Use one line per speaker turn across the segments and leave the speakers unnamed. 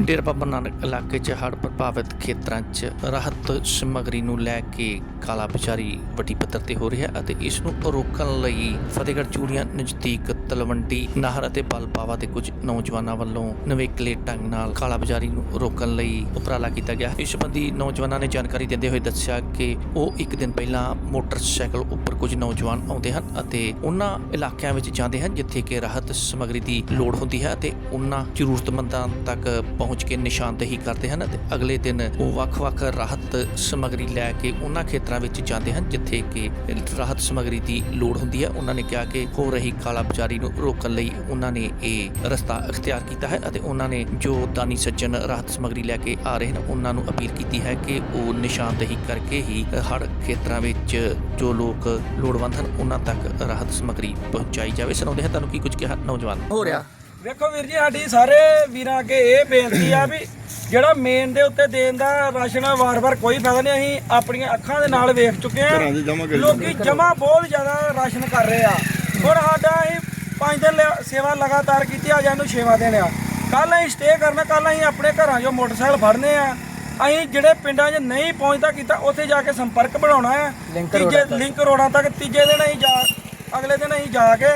ਡੇਰਾ ਬਾਬਾ ਨਾਨਕ ਇਲਾਕੇ 'ਚ ਹੜ੍ਹ ਪ੍ਰਭਾਵਿਤ ਖੇਤਰਾਂ 'ਚ ਰਾਹਤ ਸਮੱਗਰੀ ਨੂੰ ਲੈ ਕੇ ਕਾਲਾ ਵਿਚਾਰੀ ਵੱਡੀ ਪੱਧਰ ਤੇ ਹੋ ਰਿਹਾ ਅਤੇ ਇਸ ਨੂੰ ਰੋਕਣ ਲਈ ਫਤਿਹਗੜ੍ਹ ਚੂੜੀਆਂ ਨਜ਼ਦੀਕ ਤਲਵੰਡੀ, ਨਾਹਰ ਅਤੇ ਬਲਪਾਵਾ ਦੇ ਕੁਝ ਨੌਜਵਾਨਾਂ ਵੱਲੋਂ ਨਵੇਕਲੇ ਢੰਗ ਨਾਲ ਕਾਲਾ ਵਿਚਾਰੀ ਨੂੰ ਰੋਕਣ ਲਈ ਉਪਰਾਲਾ ਕੀਤਾ ਗਿਆ। ਇਸ ਸੰਬੰਧੀ ਨੌਜਵਾਨਾਂ ਨੇ ਜਾਣਕਾਰੀ ਦਿੰਦੇ ਹੋਏ ਦੱਸਿਆ ਕਿ ਉਹ ਇੱਕ ਦਿਨ ਪਹਿਲਾਂ ਮੋਟਰਸਾਈਕਲ ਉੱਪਰ ਕੁਝ ਨੌਜਵਾਨ ਆਉਂਦੇ ਹਨ ਅਤੇ ਉਹਨਾਂ ਇਲਾਕਿਆਂ ਵਿੱਚ ਜਾਂਦੇ ਹਨ ਜਿੱਥੇ ਕਿ ਰਾਹਤ ਸਮੱਗਰੀ ਦੀ ਲੋੜ ਹੁੰਦੀ ਹੈ ਅਤੇ ਉਹਨਾਂ ਜ਼ਰੂਰਤਮੰਦਾਂ ਤੱਕ ਪਹੁੰਚ ਕੇ ਨਿਸ਼ਾਨਦੇਹੀ ਕਰਦੇ ਹਨ ਅਤੇ ਅਗਲੇ ਦਿਨ ਉਹ ਵੱਖ-ਵੱਖ ਰਾਹਤ ਸਮੱਗਰੀ ਲੈ ਕੇ ਉਹਨਾਂ ਖੇਤਰਾਂ ਵਿੱਚ ਜਾਂਦੇ ਹਨ, ਜਿੱਥੇ ਕਿ ਰਾਹਤ ਸਮੱਗਰੀ ਦੀ ਲੋੜ ਹੁੰਦੀ ਹੈ। ਉਹਨਾਂ ਨੇ ਕਿਹਾ ਕਿ ਹੋ ਰਹੀ ਕਾਲਾ ਬਾਜ਼ਾਰੀ ਨੂੰ ਰੋਕਣ ਲਈ ਉਹਨਾਂ ਨੇ ਇਹ ਰਸਤਾ ਅਖਤਿਆਰ ਕੀਤਾ ਹੈ ਅਤੇ ਉਹਨਾਂ ਨੇ ਜੋ ਦਾਨੀ ਸੱਜਣ ਰਾਹਤ ਸਮੱਗਰੀ ਲੈ ਕੇ ਆ ਰਹੇ ਹਨ, ਉਹਨਾਂ ਨੂੰ ਅਪੀਲ ਕੀਤੀ ਹੈ ਕਿ ਉਹ ਨਿਸ਼ਾਨਦੇਹੀ ਕਰਕੇ ਹੀ ਹਰ ਖੇਤਰਾਂ ਵਿੱਚ ਜੋ ਲੋਕ ਲੋੜਵੰਦ ਹਨ, ਉਹਨਾਂ ਤੱਕ ਰਾਹਤ ਸਮੱਗਰੀ ਪਹੁੰਚਾਈ ਜਾਵੇ। ਸੁਣਾਉਂਦੇ ਹਾਂ ਤੁਹਾਨੂੰ ਕੀ ਕੁਝ ਕਿਹਾ ਨੌਜਵਾਨ। ਹੋ ਰਿਹਾ।
ਵੇਖੋ ਵੀਰ ਜੀ ਸਾਡੀ ਸਾਰੇ ਵੀਰਾਂ ਅੱਗੇ ਇਹ ਬੇਨਤੀ ਆ ਵੀ ਜਿਹੜਾ ਮੇਨ ਦੇ ਉੱਤੇ ਦੇਣ ਦਾ ਰਾਸ਼ਨ ਆ ਵਾਰ-ਵਾਰ ਕੋਈ ਫਾਇਦਾ ਨਹੀਂ ਅਸੀਂ ਆਪਣੀਆਂ ਅੱਖਾਂ ਦੇ ਨਾਲ ਵੇਖ ਚੁੱਕੇ ਆ। ਲੋਕੀ ਜਮਾ ਬਹੁਤ ਜ਼ਿਆਦਾ ਰਾਸ਼ਨ ਕਰ ਰਹੇ ਆ। ਹੁਣ ਸਾਡਾ ਅਸੀਂ ਪੰਜ ਦਿਨ ਸੇਵਾ ਲਗਾਤਾਰ ਕੀਤੀ ਆ ਜਾਨੂੰ ਛੇਵਾਂ ਦਿਨ ਆ। ਕੱਲ ਅਸੀਂ ਸਟੇ ਕਰਨਾ ਕੱਲ ਅਸੀਂ ਆਪਣੇ ਘਰਾਂ 'ਚੋਂ ਮੋਟਰਸਾਈਕਲ ਫੜਨੇ ਆ। ਅਸੀਂ ਜਿਹੜੇ ਪਿੰਡਾਂ 'ਚ ਨਹੀਂ ਪਹੁੰਚਦਾ ਕੀਤਾ ਉੱਥੇ ਜਾ ਕੇ ਸੰਪਰਕ ਬਣਾਉਣਾ ਆ। ਤੀਜੇ ਲਿੰਕ ਰੋਡਾਂ ਤੱਕ ਤੀਜੇ ਦਿਨ ਅਸੀਂ ਜਾ ਅਗਲੇ ਦਿਨ ਅਸੀਂ ਜਾ ਕੇ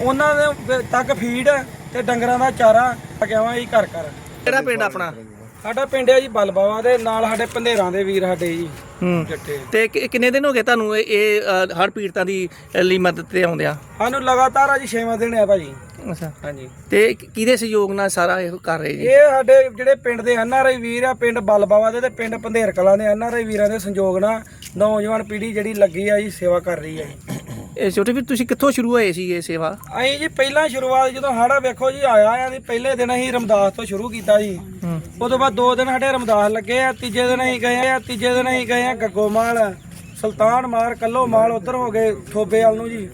ਉਹਨਾਂ ਦੇ ਤੱਕ ਫੀਡ ਤੇ ਡੰਗਰਾਂ ਦਾ ਚਾਰਾ ਪਕਿਆਵਾਂ ਹੀ ਘਰ ਘਰ।
ਕਿਹੜਾ ਪਿੰਡ ਆਪਣਾ?
ਸਾਡਾ ਪਿੰਡ ਹੈ ਜੀ ਬਲਬਾਵਾ ਦੇ ਨਾਲ ਸਾਡੇ ਪੰਧੇਰਾਂ ਦੇ ਵੀਰ ਸਾਡੇ ਜੀ।
ਹੂੰ।
ਜੱਟੇ।
ਤੇ ਕਿ- ਕਿੰਨੇ ਦਿਨ ਹੋ ਗਏ ਤੁਹਾਨੂੰ ਇਹ- ਇਹ ਪੀੜਤਾਂ ਦੀ ਅ, ਲਈ ਮਦਦ ਤੇ ਆਉਂਦਿਆਂ?
ਸਾਨੂੰ ਲਗਾਤਾਰ ਅੱਜ ਛੇਵਾਂ ਦਿਨ ਆ ਭਾਜੀ।
ਅੱਛਾ।
ਹਾਂਜੀ।
ਤੇ ਕਿ- ਕਿਹਦੇ ਸਹਿਯੋਗ ਨਾਲ ਸਾਰਾ ਇਹ ਕਰ ਰਹੇ ਜੀ?
ਇਹ ਸਾਡੇ ਜਿਹੜੇ ਪਿੰਡ ਦੇ ਐਨਆਰਆਈ ਵੀਰ ਆ ਪਿੰਡ ਬਲਬਾਵਾ ਦੇ ਤੇ ਪਿੰਡ ਪੰਧੇਰ ਕਲਾਂ ਦੇ ਐਨਆਰਆਈ ਵੀਰਾਂ ਦੇ ਸੰਯੋਗ ਨਾਲ ਨੌਜਵਾਨ ਪੀੜ੍ਹੀ ਜਿਹੜੀ ਲੱਗੀ ਆ ਜੀ ਸੇਵਾ ਕਰ ਰਹੀ ਆ ਜੀ।
ਇਹ ਛੋਟੇ ਵੀਰ ਤੁਸੀਂ ਕਿੱਥੋਂ ਸ਼ੁਰੂ ਹੋਏ ਸੀ ਇਹ ਸੇਵਾ?
ਅਸੀਂ ਜੀ ਪਹਿਲਾਂ ਸ਼ੁਰੂਆਤ ਜਦੋਂ ਹਾੜਾ ਵੇਖੋ ਜੀ ਆਇਆ ਆ ਤੇ ਪਹਿਲੇ ਦਿਨ ਅਸੀਂ ਰਮਦਾਸ ਤੋਂ ਸ਼ੁਰੂ ਕੀਤਾ ਜੀ।
ਹੂੰ।
ਉਦੋਂ ਬਾਅਦ ਦੋ ਦਿਨ ਸਾਡੇ ਰਮਦਾਸ ਲੱਗੇ ਆ ਤੀਜੇ ਦਿਨ ਅਸੀਂ ਗਏ ਆ ਤੀਜੇ ਦਿਨ ਅਸੀਂ ਗਏ ਆ ਗੱਗੋਮਾਲ ਸੁਲਤਾਨ ਮਾਰ ਕੱਲੋ ਮਾਲ ਉਧਰ ਹੋ ਗਏ ਥੋਬੇ ਵਾਲ ਨੂੰ ਜੀ।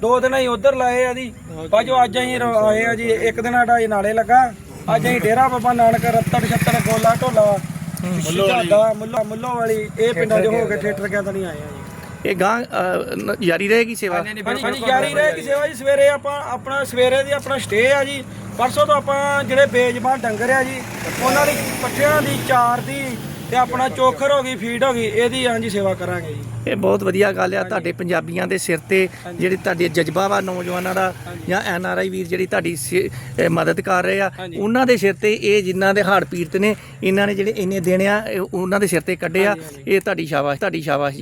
ਦੋ ਦਿਨ ਅਸੀਂ ਉਧਰ ਲਾਏ ਆ ਜੀ। ਬਾਜੋ ਅੱਜ ਅਸੀਂ ਰ- ਆਏ ਆ ਜੀ ਇੱਕ ਦਿਨ ਸਾਡਾ ਇਹ ਨਾਲੇ ਲੱਗਾ। ਅੱਜ ਅਸੀਂ ਡੇਰਾ ਬਾਬਾ ਨਾਨਕ ਰੱਤੜ ਛੱਤਰ ਗੋਲਾ ਢੋਲਾ ਮੁੱਲੋ ਮੁੱਲੋ ਮੁੱਲੋ ਵਾਲੀ ਇਹ ਪਿੰਡਾਂ 'ਚ ਹੋ ਕੇ ਥੀਏਟਰ ਕਿਆਂ ਤਾਂ ਨਹੀਂ ਆਏ ਆ ਜੀ।
ਇਹ ਗਾਂ ਅ, ਜਾਰੀ ਰਹੇਗੀ ਸੇਵਾ?
ਹਾਂਜੀ ਜਾਰੀ ਰਹੇ ਕਿ ਸੇਵਾ ਜੀ ਸਵੇਰੇ ਆਪਾਂ ਆਪਣਾ ਸਵੇਰੇ ਦੀ ਆਪਣਾ ਸਟੇ ਆ ਜੀ। ਪਰਸੋਂ ਤੋਂ ਆਪਾਂ ਜਿਹੜੇ ਬੇਜਮਾਨ ਡੰਗਰ ਆ ਜੀ ਉਹਨਾਂ ਦੀ ਪੱਠਿਆਂ ਦੀ ਚਾਰ ਦੀ ਤੇ ਆਪਣਾ ਚੋਖਰ ਹੋ ਗਈ ਫੀਡ ਹੋ ਗਈ ਇਹਦੀ ਹਾਂਜੀ ਸੇਵਾ ਕਰਾਂਗੇ ਜੀ।
ਇਹ ਬਹੁਤ ਵਧੀਆ ਗੱਲ ਆ ਤੁਹਾਡੇ ਪੰਜਾਬੀਆਂ ਦੇ ਸਿਰ ਤੇ ਜਿਹੜੀ ਤੁਹਾਡੀ ਜਜ਼ਬਾ ਵਾ ਨੌਜਵਾਨਾਂ ਦਾ ਜਾਂ ਐਨ ਆਰ ਆਈ ਵੀਰ ਜਿਹੜੀ ਤੁਹਾਡੀ ਸੇ- ਮਦਦ ਕਰ ਰਹੇ ਆ ਉਹਨਾਂ ਦੇ ਸਿਰ ਤੇ ਇਹ ਜਿਨ੍ਹਾਂ ਦੇ ਹਾੜ ਪੀੜਤ ਨੇ ਇਹਨਾਂ ਨੇ ਜਿਹੜੇ ਇੰਨੇ ਦੇਣੇ ਆ ਇਹ ਉਹਨਾਂ ਦੇ ਸਿਰ ਤੇ ਕੱਢੇ ਆ। ਇਹ ਤੁਹਾਡੀ ਸ਼ਾਬਾਸ਼ ਤੁਹਾਡੀ ਸ਼ਾਬਾਸ਼ ਜੀ।